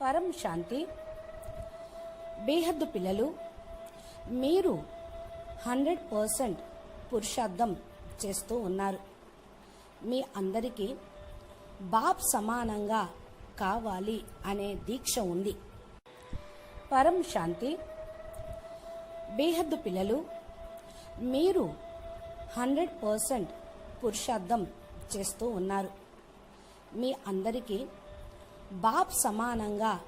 పరం శాంతి. బేహద్దు పిల్లలు మీరు హండ్రెడ్ పర్సెంట్ పురుషార్థం చేస్తూ ఉన్నారు. మీ అందరికీ బాప్ సమానంగా కావాలి అనే దీక్ష ఉంది. పరం శాంతి. బేహద్దు పిల్లలు మీరు హండ్రెడ్ పర్సెంట్ పురుషార్థం చేస్తూ ఉన్నారు. మీ అందరికీ బాబ్ సమానంగా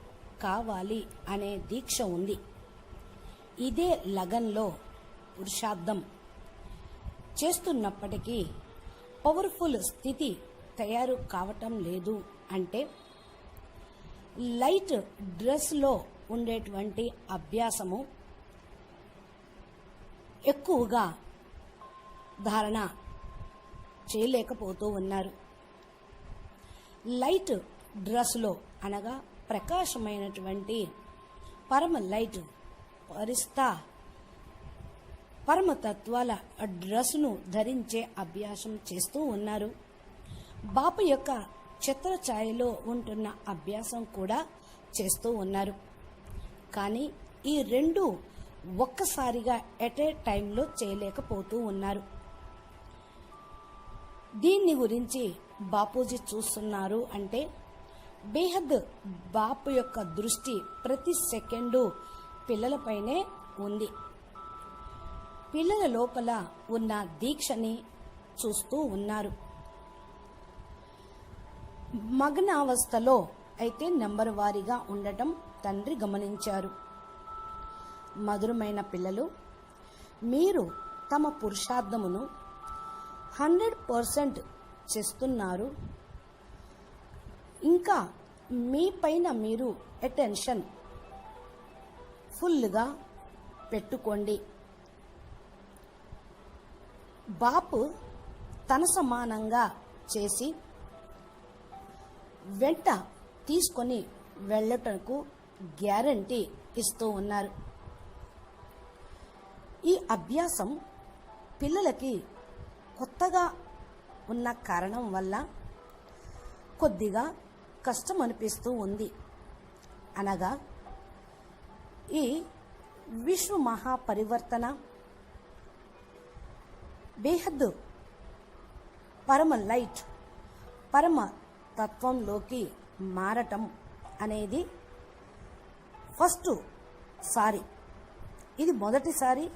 కావాలి అనే దీక్ష ఉంది. ఇదే లగన్లో పురుషార్థం. చేస్తున్నప్పటికీ పవర్ఫుల్ స్థితి తయారు కావటం లేదు అంటే లైట్ డ్రెస్లో ఉండేటువంటి అభ్యాసము ఎక్కువగా ధారణ చేయలేకపోతూ ఉన్నారు. లైట్ డ్రస్లో అనగా ప్రకాశమైనటువంటి పరమ లైట్ పరిస్థా పరమతత్వాల డ్రస్ను ధరించే అభ్యాసం చేస్తూ ఉన్నారు. బాపు యొక్క చిత్ర ఛాయలో ఉంటున్న అభ్యాసం కూడా చేస్తూ ఉన్నారు. కానీ ఈ రెండు ఒక్కసారిగా ఎట్ ఏ టైంలో చేయలేకపోతూ ఉన్నారు. దీన్ని గురించి బాపూజీ చూస్తున్నారు అంటే బేహద్ బాపు యొక్క దృష్టి ప్రతి సెకండు పిల్లలపైనే ఉంది. పిల్లల లోపల ఉన్న దీక్షని చూస్తూ ఉన్నారు. మగ్నావస్థలో అయితే నెంబర్ వారీగా ఉండటం తండ్రి గమనించారు. మధురమైన పిల్లలు మీరు తమ పురుషార్థమును హండ్రెడ్ పర్సెంట్ చేస్తున్నారు. ఇంకా మీ పైన మీరు అటెన్షన్ ఫుల్గా పెట్టుకోండి. బాపు తన సమానంగా చేసి వెంట తీసుకొని వెళ్ళటకు గ్యారంటీ ఇస్తూ ఉన్నారు. ఈ అభ్యాసం పిల్లలకి కొత్తగా ఉన్న కారణం వల్ల కొద్దిగా కష్టం అనిపిస్తూ ఉంది. అనగా ఈ విశ్వ మహాపరివర్తన బేహద్దు పరమ లైట్ పరమ తత్వంలోకి మారటం అనేది ఫస్ట్ సారి. ఇది మొదటిసారి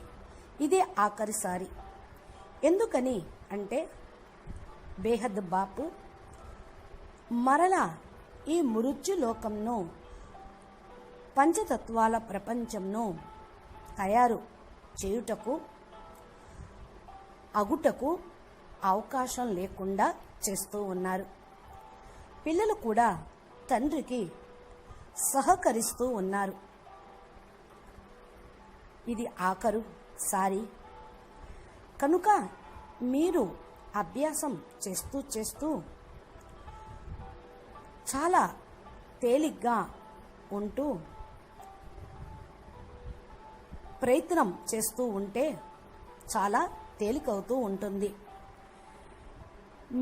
ఇదే ఆఖరిసారి ఎందుకని అంటే బేహద్ బాపు మరలా ఈ మృత్యు లోకంను పంచతత్వాల ప్రపంచంను తయారు చేయుటకు అగుటకు అవకాశం లేకుండా చేస్తూ ఉన్నారు. పిల్లలు కూడా తండ్రికి సహకరిస్తూ ఉన్నారు. ఇది ఆఖరు సారి. కనుక మీరు అభ్యాసం చేస్తూ చేస్తూ చాలా తేలిగ్గా ఉంటూ ప్రయత్నం చేస్తూ ఉంటే చాలా తేలికవుతూ ఉంటుంది.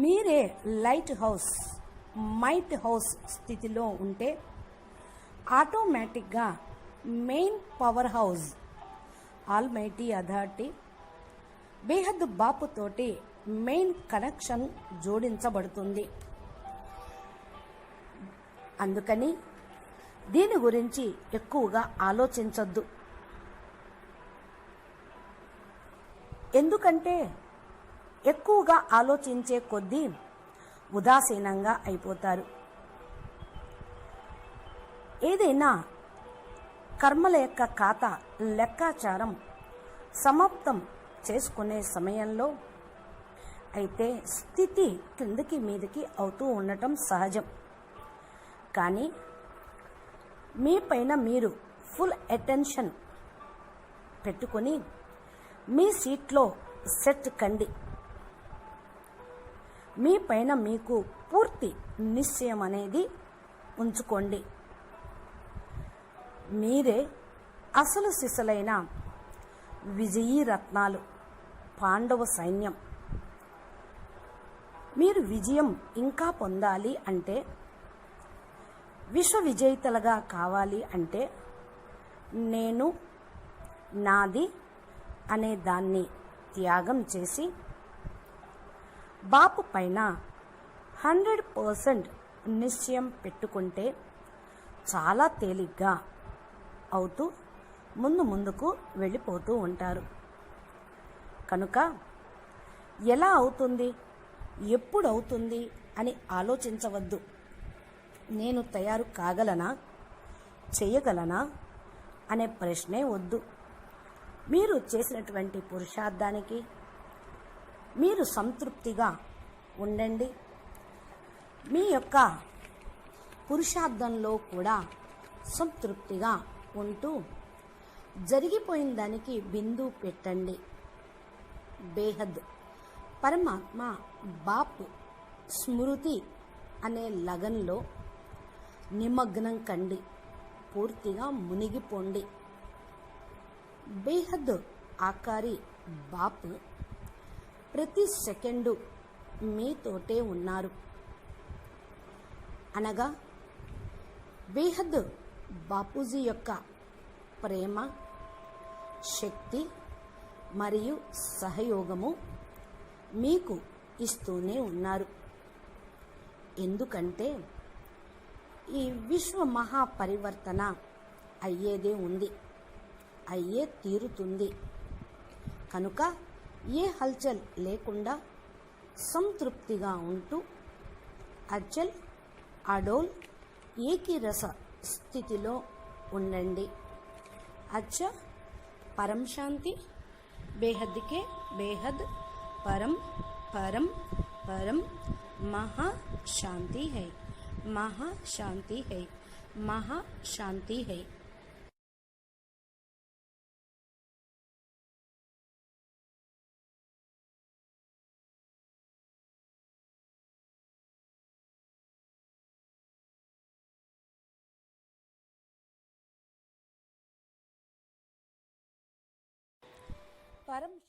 మీరే లైట్ హౌస్ మైట్ హౌస్ స్థితిలో ఉంటే ఆటోమేటిక్గా main power house almighty authority బేహద్ బాపుతోటి మెయిన్ కనెక్షన్ జోడించబడుతుంది. అందుకని దీని గురించి ఎక్కువగా ఆలోచించొద్దు. ఎందుకంటే ఎక్కువగా ఆలోచించే కొద్దీ ఉదాసీనంగా అయిపోతారు. ఏదైనా కర్మల యొక్క ఖాతా లెక్కాచారం సమాప్తం చేసుకునే సమయంలో అయితే స్థితి కిందకి మీదకి అవుతూ ఉండటం సహజం. కానీ మీ పైన మీరు ఫుల్ అటెన్షన్ పెట్టుకొని మీ సీట్లో సెట్ కండి. మీ పైన మీకు పూర్తి నిశ్చయం అనేది ఉంచుకోండి. మీరే అసలు సిసలైన విజయీ రత్నాలు పాండవ సైన్యం. మీరు విజయం ఇంకా పొందాలి అంటే విశ్వ విజేతలుగా కావాలి అంటే నేను నాది అనే దాన్ని త్యాగం చేసి బాపు పైన హండ్రెడ్ పర్సెంట్ నిశ్చయం పెట్టుకుంటే చాలా తేలిగ్గా అవుతూ ముందు ముందుకు వెళ్ళిపోతూ ఉంటారు. కనుక ఎలా అవుతుంది? ఎప్పుడు అవుతుంది అని ఆలోచించవద్దు. నేను తయారు కాగలనా? చేయగలనా? అనే ప్రశ్నే వద్దు. మీరు చేసినటువంటి పురుషార్థానికి మీరు సంతృప్తిగా ఉండండి. మీ యొక్క పురుషార్థంలో కూడా సంతృప్తిగా ఉంటూ జరిగిపోయిన దానికి బిందు పెట్టండి. బేహద్. పరమాత్మ బాపు స్మృతి అనే లగన్లో నిమగ్నం కండి. పూర్తిగా మునిగిపోండి. బేహద్ ఆకారి బాప్ ప్రతి సెకండు మీతోటే ఉన్నారు. అనగా బేహద్ బాపూజీ యొక్క ప్రేమ శక్తి మరియు సహయోగము మీకు ఇస్తూనే ఉన్నారు. ఎందుకంటే ఈ విశ్వ మహాపరివర్తన అయ్యేదే ఉంది. అయ్యే తీరుతుంది. కనుక ఏ హల్చల్ లేకుండా సంతృప్తిగా ఉంటూ అచల్ అడోల్ ఏకీరస స్థితిలో ఉండండి. అచ్చ పరం శాంతి బేహద్కే బేహద్ పరం పరం పరం మహా శాంతి హై. మహా శాంతి है। మహా శాంతి है। పరం